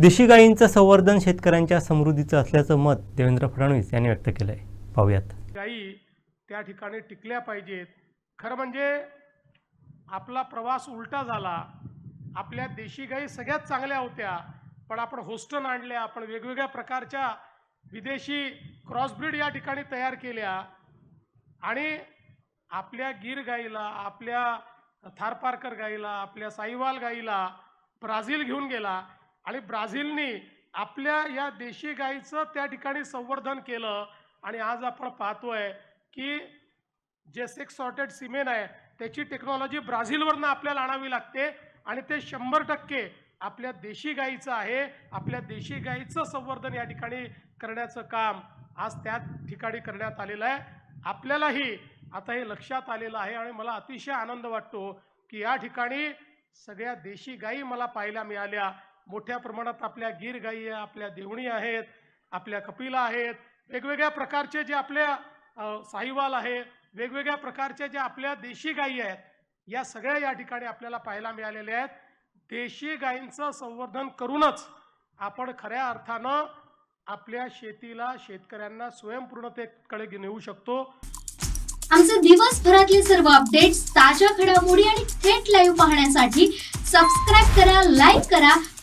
देशी गायींचं संवर्धन शेतकऱ्यांच्या समृद्धीचं असल्याचं मत देवेंद्र फडणवीस यांनी व्यक्त केलं आहे पाहूयात. गायी त्या ठिकाणी टिकल्या पाहिजेत. खरं म्हणजे आपला प्रवास उलटा झाला. आपल्या देशी गायी सगळ्यात चांगल्या होत्या. पण आपण होस्टन आणल्या आपण वेगवेगळ्या प्रकारच्या विदेशी क्रॉसब्रीड या ठिकाणी तयार केल्या. आणि आपल्या गीर गाईला आपल्या थारपारकर गाईला आपल्या साईवाल गाईला ब्राझील घेऊन गेला. आणि ब्राझीलनी आपल्या या देशी गाईचं त्या ठिकाणी संवर्धन केलं. आणि आज आपण पाहतोय की जे सेक्स सॉर्टेड सिमेन आहे त्याची टेक्नॉलॉजी ब्राझीलवरनं आपल्याला आणावी लागते. आणि ते शंभर टक्के आपल्या देशी गाईचं आहे. आपल्या देशी गाईचं संवर्धन या ठिकाणी करण्याचं काम आज त्या ठिकाणी करण्यात आलेलं आहे. आपल्यालाही आता हे लक्षात आलेलं आहे आणि मला अतिशय आनंद वाटतो की या ठिकाणी सगळ्या देशी गाई मला पाहायला मिळाल्या. मोठ्या प्रमाणात आपल्या गीर गायी आपल्या देवणी आहेत आपल्या कपिला आहेत. वेगवेगळ्या प्रकारचे जे आपल्या साहिवाल आहे वेगवेगळ्या प्रकारच्या ज्या आपल्या देशी गायी आहेत या सगळ्या या ठिकाणी आपल्याला पाहायला मिळालेल्या आहेत. देशी गायींचं संवर्धन करूनच आपण खऱ्या अर्थानं आपल्या शेतीला शेतकऱ्यांना स्वयंपूर्णतेकडे नेऊ शकतो. आमचे दिवसभरातले सर्व अपडेट्स ताज्या घडामोडी आणि थेट लाईव्ह पाहण्यासाठी सबस्क्राईब करा लाईक करा